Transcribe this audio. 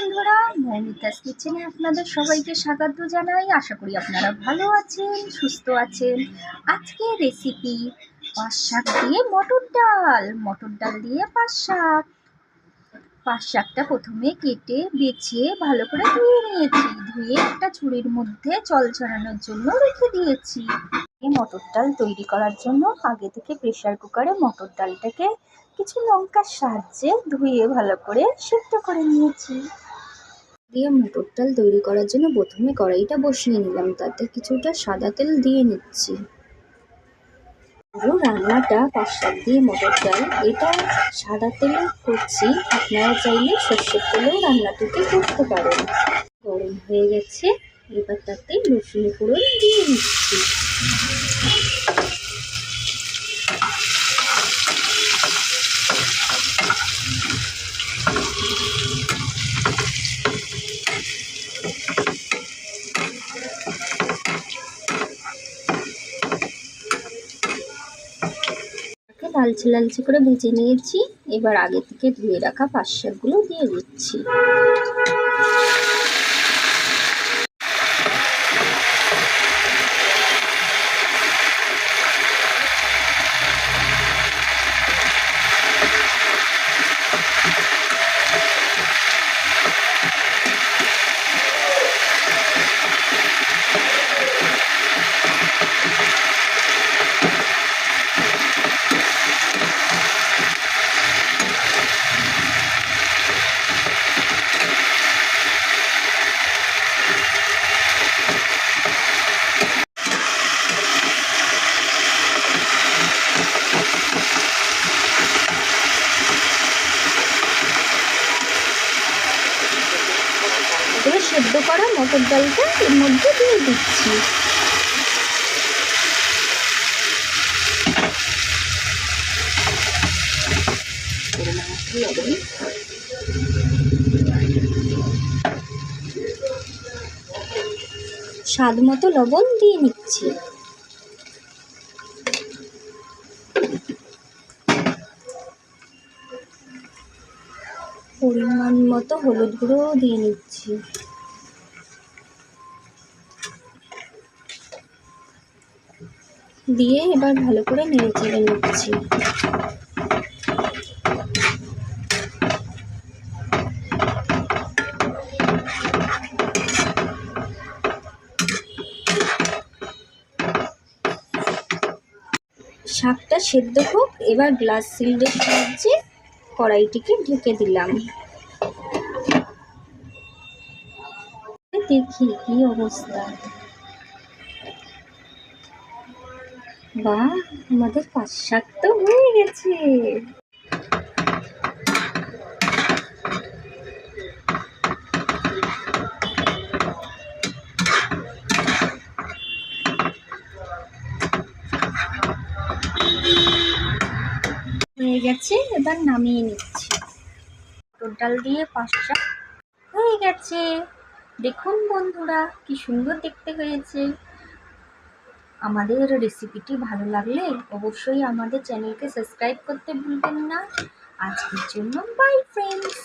বন্ধুরা মৌমিতাস কিচেনে আপনাদের সবাইকে স্বাগত জানাই। আশা করি আপনারা ভালো আছেন, সুস্থ আছেন। আজকে রেসিপি পাঁচ শাক দিয়ে মটর ডাল। মটর ডাল দিয়ে পাঁচ শাক। পাঁচ শাকটা প্রথমে কেটে, বেছে, ভালো করে ধুয়ে নিয়েছি। ধুয়ে একটা ঝুড়ির মধ্যে জল ছড়ানোর জন্য রেখে দিয়েছি। এই মটর ডাল তৈরি করার জন্য আগে থেকে প্রেশার কুকারে মটর ডালটাকে কিছু লঙ্কার সাহায্যে ধুয়ে ভালো করে সিদ্ধ করে নিয়েছি। দিয়ে মটর ডাল তৈরি করার জন্য প্রথমে কড়াইটা বসিয়ে নিলাম। তাতে কিছুটা সাদা তেল দিয়ে নিচ্ছি। পুরো রান্নাটা পাঁচ দিয়ে মটর ডাল, এটা সাদা তেলে করছি। আপনারা চাইলে সর্ষের তেলেও রান্নাটিকে করতে পারেন। গরম হয়ে গেছে। এবার তাতে রসুন ফোড়ন দিয়ে নিচ্ছি লালচে লালচে করে ভেজে নিয়েছি। এবার আগে থেকে ধুয়ে রাখা পাশাকগুলো শাকগুলো দিয়ে দিচ্ছি এবার সেদ্ধ করা মটর ডালটা এর মধ্যে দিয়ে দিচ্ছি। স্বাদ মতো লবণ দিয়ে নিচ্ছি। পরিমাণ মতো হলুদ গুঁড়োও দিয়ে নিচ্ছি। দিয়ে এবার ভালো করে নেড়ে চেড়ে নিচ্ছি। শাকটা সেদ্ধ হোক, এবার গ্লাস সিল্ডের সাহায্যে কড়াইটিকে ঢেকে দিলাম। দেখি কি অবস্থা। বাহ আমাদের পাঁচ তো হয়ে গেছে। হয়ে গেছে, এবার নামিয়ে নিচ্ছি। মটর ডাল দিয়ে পাঁচ শাক হয়ে গেছে। দেখুন বন্ধুরা, কি সুন্দর দেখতে হয়েছে। আমাদের রেসিপিটি ভালো লাগলে অবশ্যই আমাদের চ্যানেলকে সাবস্ক্রাইব করতে ভুলবেন না। আজকের জন্য বাই ফ্রেন্ডস